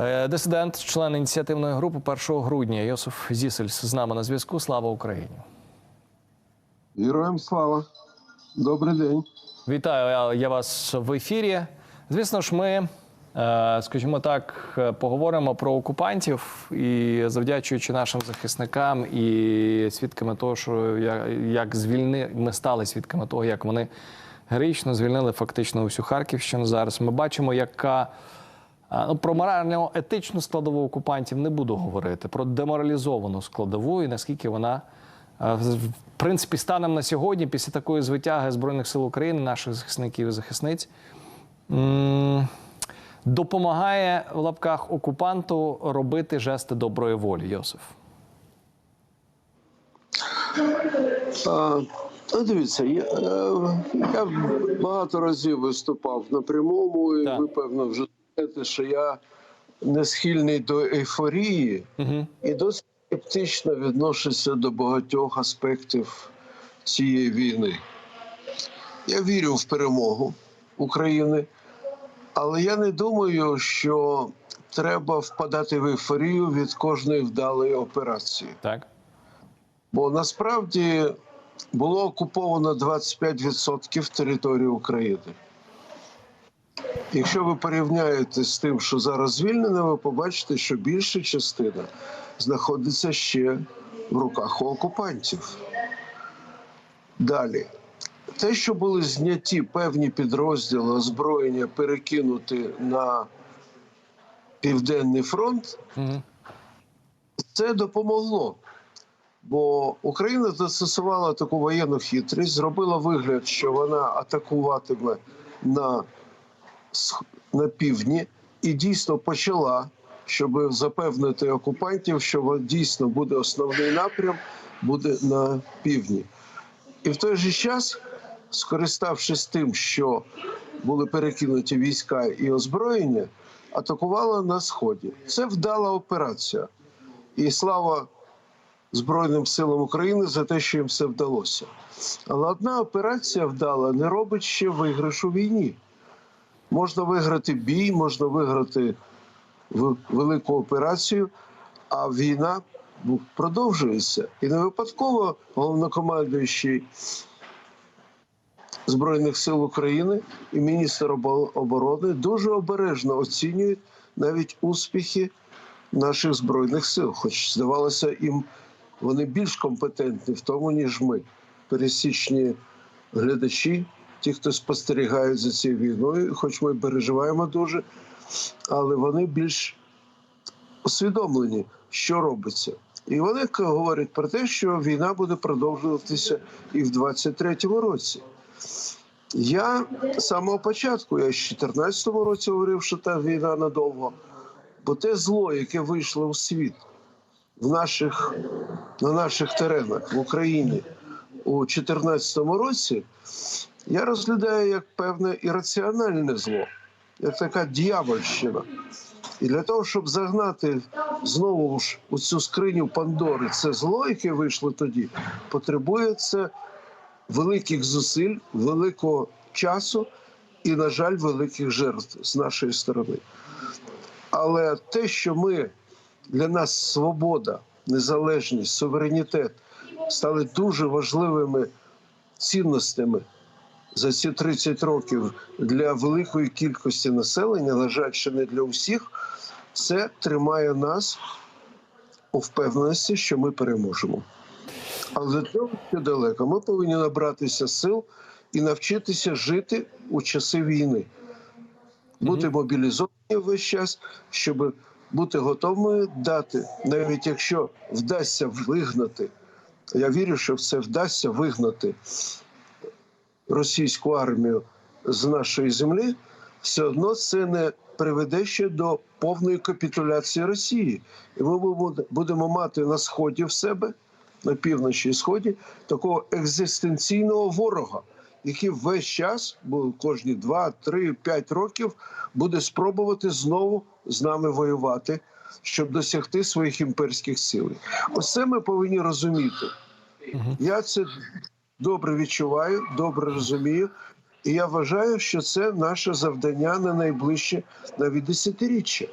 Е, Дисидент, член ініціативної групи 1 грудня Йосиф Зісельс з нами на зв'язку. Слава Україні! Героям слава. Добрий день. Вітаю я- вас в ефірі. Звісно ж, ми, е, скажімо так, поговоримо про окупантів і завдячуючи нашим захисникам і свідками того, що як звільни, ми стали свідками того, як вони героїчно звільнили фактично усю Харківщину. Зараз ми бачимо, яка Ну, про морально-етичну складову окупантів не буду говорити, про деморалізовану складову і наскільки вона, е, в принципі, станом на сьогодні, після такої звитяги Збройних сил України, наших захисників і захисниць, допомагає в лапках окупанту робити жести доброї волі, Йосиф. А, дивіться, я, е, я багато разів виступав на прямому, і Так. ви, певно, вже що я не схильний до ейфорії Угу. і досить скептично відношуся до багатьох аспектів цієї війни. Я вірю в перемогу України, але я не думаю, що треба впадати в ейфорію від кожної вдалої операції. Так. Бо насправді було окуповано 25% території України. Якщо ви порівняєте з тим, що зараз звільнено, ви побачите, що більша частина знаходиться ще в руках у окупантів. Далі. Те, що були зняті певні підрозділи озброєння, перекинути на Південний фронт, це допомогло. Бо Україна застосувала таку воєнну хитрість, зробила вигляд, що вона атакуватиме на, на півдні, і дійсно почала, щоб запевнити окупантів, що дійсно буде основний напрям, буде на півдні. І в той же час, скориставшись тим, що були перекинуті війська і озброєння, атакувала на сході. Це вдала операція. І слава Збройним силам України за те, що їм все вдалося. Але одна операція вдала не робить ще виграш у війні. Можна виграти бій, можна виграти велику операцію, а війна ну, продовжується. І не випадково головнокомандуючий Збройних сил України і міністр оборони дуже обережно оцінюють навіть успіхи наших збройних сил, хоч здавалося, їм вони більш компетентні в тому, ніж ми, пересічні глядачі, ті, хто спостерігають за цією війною, хоч ми переживаємо дуже, але вони більш усвідомлені, що робиться. І вони говорять про те, що війна буде продовжуватися і в 23-му році. Я з самого початку, я в 14-му році говорив, що та війна надовго. Бо те зло, яке вийшло у світ в наших, на наших теренах в Україні у 2014 році, я розглядаю як певне ірраціональне зло, як така дьявольщина. І для того, щоб загнати знову ж у цю скриню Пандори це зло, яке вийшло тоді, потребує це великих зусиль, великого часу і, на жаль, великих жертв з нашої сторони. Але те, що ми для нас свобода, незалежність, суверенітет стали дуже важливими цінностями за ці 30 років для великої кількості населення, на жаль, ще не для усіх, це тримає нас у впевненості, що ми переможемо. Але до цього ще далеко. Ми повинні набратися сил і навчитися жити у часи війни, бути мобілізовані весь час, щоб бути готовими дати, навіть якщо вдасться вигнати. Я вірю, що це вдасться вигнати російську армію з нашої землі, все одно це не приведе ще до повної капітуляції Росії. І ми будемо мати на сході в себе, на півночі і сході, такого екзистенційного ворога, який весь час, бо кожні 2, 3, 5 років буде спробувати знову з нами воювати, щоб досягти своїх імперських сил. Ось це ми повинні розуміти. Я це добре відчуваю, добре розумію. І я вважаю, що це наше завдання на найближче навіть десятиріччя.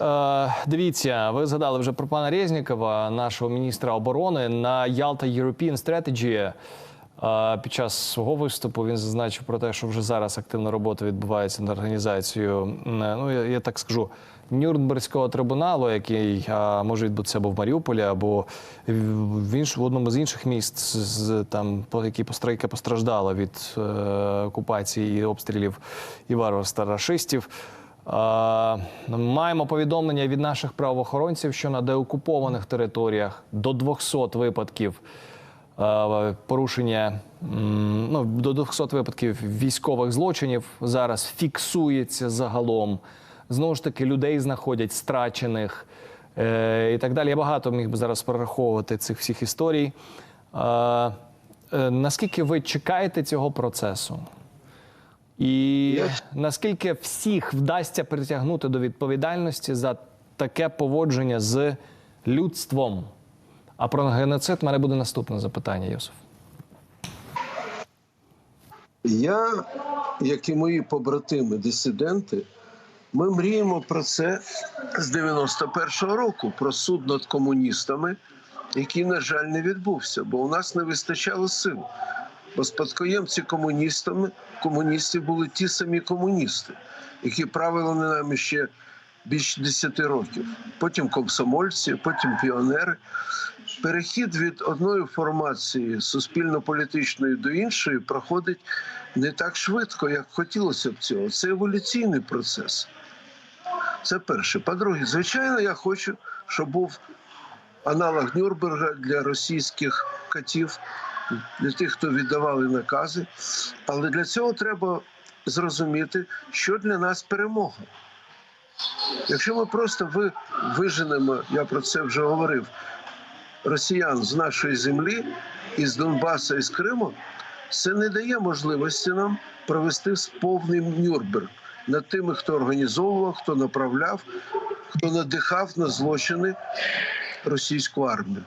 Е, дивіться, ви згадали вже про пана Резнікова, нашого міністра оборони на Ялта European Strategy. Під час свого виступу він зазначив про те, що вже зараз активна робота відбувається над організацією. Ну я, я так скажу. Нюрнберзького трибуналу, який а, може відбутися або в Маріуполі, або в інш, в одному з інших міст, з- там по які постра- яке постраждало від е, окупації і обстрілів і варварства рашистів. Е, Маємо повідомлення від наших правоохоронців, що на деокупованих територіях до 200 випадків порушення ну, до 200 випадків військових злочинів зараз фіксується загалом. Знову ж таки, людей знаходять страчених е, і так далі. Я багато міг би зараз перераховувати цих всіх історій. Е, е, наскільки ви чекаєте цього процесу? І наскільки всіх вдасться притягнути до відповідальності за таке поводження з людством? А про геноцид в мене буде наступне запитання, Йосиф. Я, як і мої побратими, дисиденти, ми мріємо про це з 91-го року, про суд над комуністами, який, на жаль, не відбувся, бо у нас не вистачало сил. Бо спадкоємці комуністами, комуністів були ті самі комуністи, які правили нами ще більше 10 років. Потім комсомольці, потім піонери. Перехід від одної формації суспільно-політичної до іншої проходить не так швидко, як хотілося б цього. Це еволюційний процес. Це перше. По-друге, звичайно, я хочу, щоб був аналог Нюрнберга для російських катів, для тих, хто віддавали накази. Але для цього треба зрозуміти, що для нас перемога. Якщо ми просто ви, виженемо, я про це вже говорив, росіян з нашої землі, із Донбаса і з Криму, це не дає можливості нам провести повний Нюрнберг над тими, хто організовував, хто направляв, хто надихав на злочини російську армію.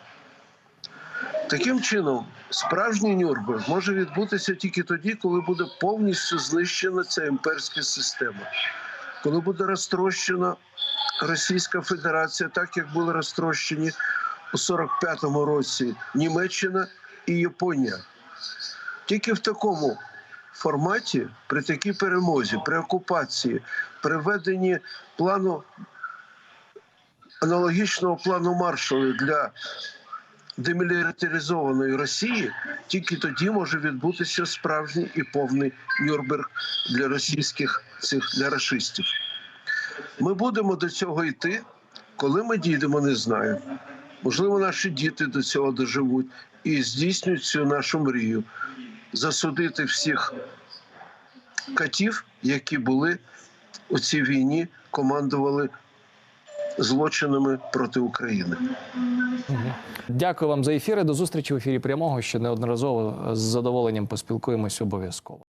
Таким чином, справжній Нюрнберг може відбутися тільки тоді, коли буде повністю знищена ця імперська система, коли буде розтрощена Російська Федерація, так як були розтрощені у 45-му році Німеччина і Японія. Тільки в такому форматі, при такій перемозі, при окупації, при введенні плану аналогічного плану Маршалу для демілітаризованої Росії, тільки тоді може відбутися справжній і повний Нюрнберг для російських цих для рашистів. Ми будемо до цього йти. Коли ми дійдемо, не знаю. Можливо, наші діти до цього доживуть і здійснюють цю нашу мрію засудити всіх катів, які були у цій війні, командували злочинами проти України. Дякую вам за ефір. і До зустрічі в ефірі прямого. Ще неодноразово з задоволенням поспілкуємось обов'язково.